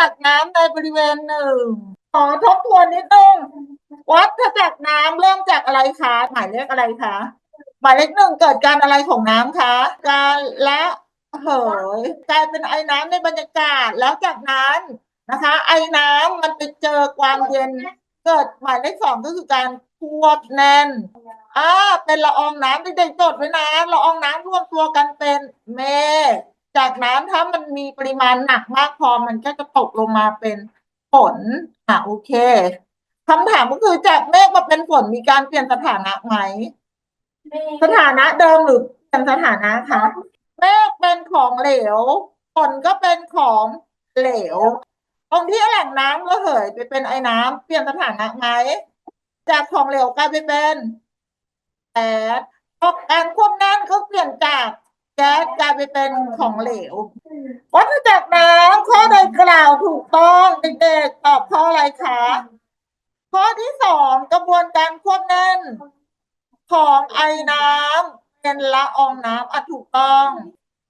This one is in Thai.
จักรน้ำในบริเวณหนึ่งขอทบทวนนิดนึงวัฏจักรน้ำเริ่มจากอะไรคะหมายเลขอะไรคะหมายเลขหนึ่งเกิดการอะไรของน้ำคะการและเหยกลายเป็นไอ้น้ำในบรรยากาศแล้วจากนั้นนะคะ ไอ้น้ำมันไปเจอความเย็น เกิดหมายเลขสองก็คือการควบแน่นอ่าเป็นละอองน้ำเด็กๆจดไว้นะละอองน้ำรวมตัวกันเป็นเมฆ จากนั้นถ้ามันมีปริมาณหนักมากพอมันก็จะตกลงมาเป็นฝนอะโอเคคำถามก็คือจากเมฆมาเป็นฝนมีการเปลี่ยนสถานะไหม สถานะเดิมหรือเปลี่ยนสถานะคะเมฆเป็นของเหลวฝนก็เป็นของเหลว ตรงที่แหล่งน้ำระเหยไปเป็นไอ้น้ำเปลี่ยนสถานะไหมจากของเหลวกลายไปเป็นแก๊สพอการ แก๊สกลายไปเป็นของเหลว วัฏจักรน้ำข้อใดกล่าวถูกต้องเด็กๆตอบข้ออะไรคะข้อที่สองกระบวนการควบแน่น ของไอ้น้ำเป็นละอองน้ำอะถูกต้อง